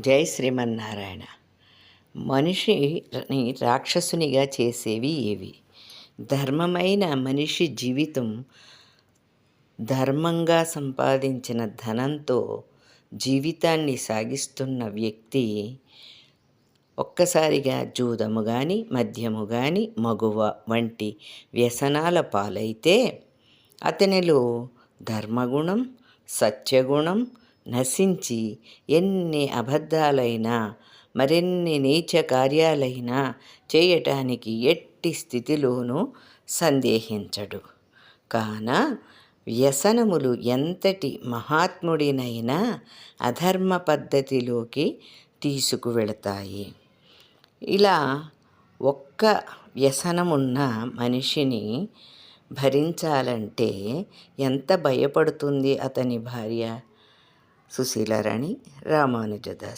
జై శ్రీమన్నారాయణ. మనిషిని రాక్షసునిగా చేసేవి ఏవి? ధర్మమైన మనిషి జీవితం ధర్మంగా సంపాదించిన ధనంతో జీవితాన్ని సాగిస్తున్న వ్యక్తి ఒక్కసారిగా జూదము కానీ మద్యము కానీ మగువ వంటి వ్యసనాల పాలైతే అతనిలో ధర్మగుణం సత్యగుణం నశించి ఎన్ని అబద్ధాలైనా మరెన్ని నీచ కార్యాలైనా చేయటానికి ఎట్టి స్థితిలోనూ సందేహించడు. కాన వ్యసనములు ఎంతటి మహాత్ముడినైనా అధర్మ పద్ధతిలోకి తీసుకువెళతాయి. ఇలా ఒక్క వ్యసనమున్న మనిషిని భరించాలంటే ఎంత భయపడుతుంది అతని భార్య? సుశీలారాణి రామానుజదాస్